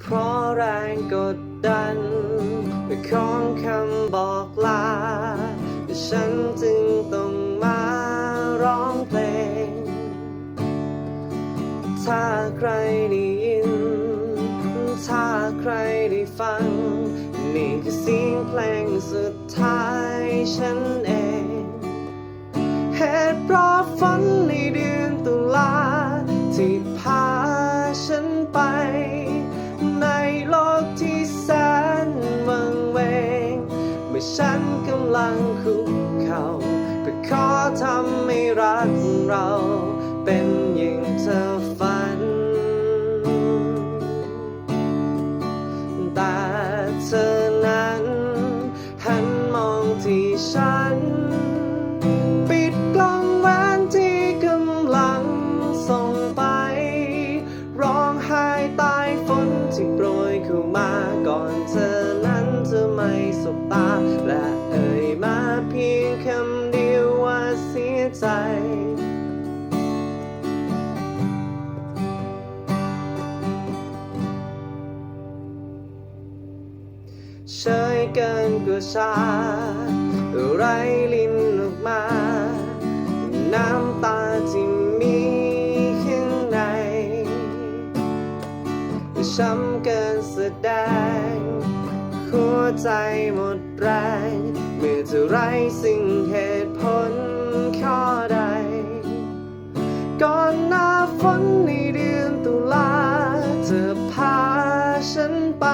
เพราะแรงกดดันของคำบอกลา ฉันจึงต้องมาร้องเพลง ถ้าใครได้ยิน ถ้าใครได้ฟัง นี่คือเสียงเพลงสุดท้ายฉันเอง เหตุเพราะฝนใน ลังคุกเข่าเพื่อขอทำให้รักเรา เป็นอย่างเธอฝัน แต่เธอนั้นหันมองที่ฉัน ใจ เชยเกินกว่าชาไรลิ้นออกมา น้ำตาที่มีข้างในช้ำเกินแสดงหัวใจหมดแรง เมื่อเธอไรสิ่งเห ก่อนหน้าฝนในเดือนตุลาเธอพาฉันไป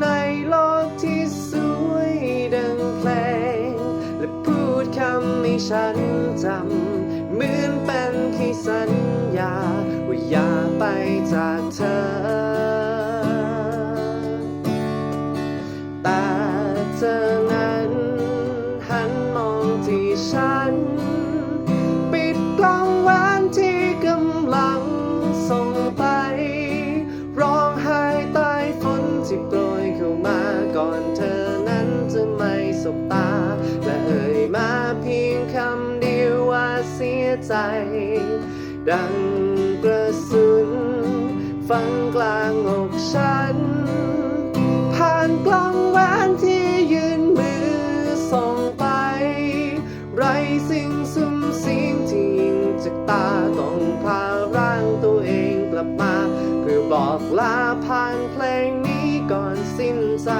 ในโลกที่สวยดังเพลง และพูดคำให้ฉันจำเหมือนเป็นที่สัญญา ว่าอย่าไปจากเธอ แต่เธอนั้นหันมองที่ฉัน อนเธอนั้นจะไม่สบตา และเอ่ยมาเพียงคำเดียวว่าเสียใจ ดังกระสุนฝังกลางอกฉัน ผ่านกล้องแหวนที่ยืนมือส่งไป ไรสิ่งสุ่มเสียงที่ยิงจากตาต้องพาร่างตัวเองกลับมา เพื่อบอกลาผ่านเพลงนี้ก่อนสิ้นใจ